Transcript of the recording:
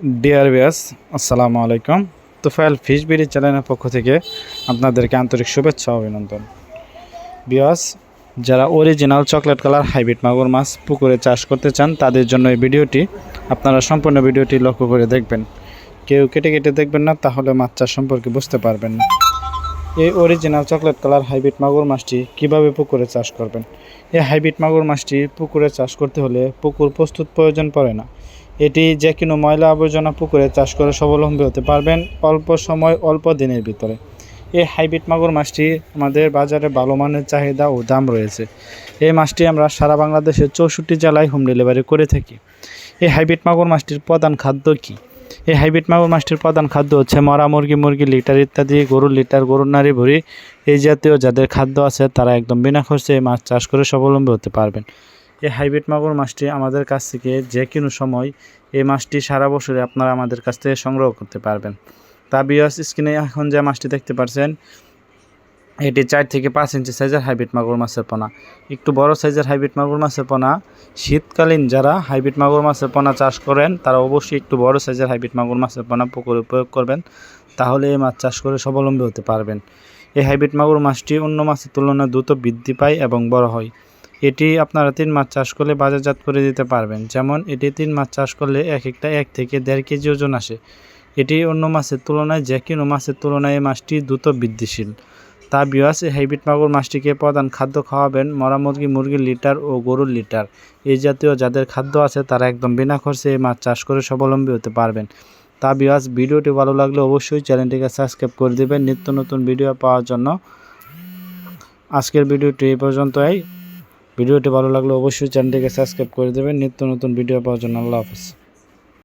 Deer বিয়াস আসসালামু আলাইকুম। Tufail fish BD চ্যানেলের পক্ষ থেকে আপনাদেরকে আন্তরিক শুভেচ্ছা অভিনন্দন। বিয়াস যারা অরিজিনাল চকলেট কালার হাইব্রিড মাগুর মাছ পুকুরে চাষ করতে চান, তাদের জন্য এই ভিডিওটি আপনারা সম্পূর্ণ ভিডিওটি লক্ষ্য করে দেখবেন। কেউ কেটে কেটে দেখবেন না, তাহলে মাছ চাষ সম্পর্কে বুঝতে পারবেন না। এই অরিজিনাল চকলেট কালার হাইব্রিড মাগুর মাছটি কীভাবে পুকুরে চাষ করবেন? এই হাইব্রিড মাগুর মাছটি পুকুরে চাষ করতে হলে পুকুর প্রস্তুত প্রয়োজন পড়ে না। এটি যে কোনো ময়লা আবর্জনা পুকুরে চাষ করে স্বাবলম্বী হতে পারবেন অল্প সময়, অল্প দিনের ভিতরে। এই হাইব্রিড মাগুর মাছটি আমাদের বাজারে ভালো মানের চাহিদা ও দাম রয়েছে। এই মাছটি আমরা সারা বাংলাদেশের চৌষট্টি জেলায় হোম ডেলিভারি করে থাকি। এই হাইব্রিড মাগুর মাছটির প্রধান খাদ্য কী? এই হাইব্রিড মাগুর মাছটির প্রধান খাদ্য হচ্ছে মরা মুরগি মুরগি লিটার ইত্যাদি, গরুর লিটার, গরুর নারী ভুড়ি। এই জাতীয় যাদের খাদ্য আছে তারা একদম বিনা খরচে এই মাছ চাষ করে স্বাবলম্বী হতে পারবেন। এই হাইব্রিড মাগুর মাছটি আমাদের কাছ থেকে যে কোনো সময় এই মাছটি সারা বছরে আপনারা আমাদের কাছ থেকে সংগ্রহ করতে পারবেন। তা বিয়াস স্ক্রিনে এখন যে মাছটি দেখতে পাচ্ছেন এটি চার থেকে পাঁচ ইঞ্চি সাইজের হাইব্রিড মাগুর মাছের পোনা। একটু বড় সাইজের হাইব্রিড মাগুর মাছের পোনা। শীতকালীন যারা হাইব্রিড মাগুর মাছের পোনা চাষ করেন, তারা অবশ্যই একটু বড় সাইজের হাইব্রিড মাগুর মাছের পোনা পুকুরে প্রয়োগ করবেন, তাহলে এই মাছ চাষ করে স্বাবলম্বী হতে পারবেন। এই হাইব্রিড মাগুর মাছটি অন্য মাছের তুলনায় দ্রুত বৃদ্ধি পায় এবং বড় হয়। এটি আপনারা তিন মাছ চাষ করলে বাজারজাত করে দিতে পারবেন। যেমন এটি তিন মাছ চাষ করলে এক একটা এক থেকে দেড় কেজি ওজন আসে। এটি অন্য মাছের তুলনায় যে কোনো মাছের তুলনায় এই মাছটি দ্রুত বৃদ্ধিশীল। তা বিয়াস হাইব্রিড মাগুর মাছটিকে প্রধান খাদ্য খাওয়াবেন মরা মুরগি, মুরগির লিটার ও গরুর লিটার। এই জাতীয় যাদের খাদ্য আছে তারা একদম বিনা খরচে এই মাছ চাষ করে স্বাবলম্বী হতে পারবেন। তা বিয়াস ভিডিওটি ভালো লাগলে অবশ্যই চ্যানেলটিকে সাবস্ক্রাইব করে দেবেন। নিত্য নতুন ভিডিও পাওয়ার জন্য। আজকের ভিডিওটি এই পর্যন্তই। ভিডিওটি ভালো লাগলে অবশ্যই চ্যানেলটিকে সাবস্ক্রাইব করে দেবেন। নিত্য নতুন ভিডিও পাওয়ার জন্য আল্লাহ হাফিজ।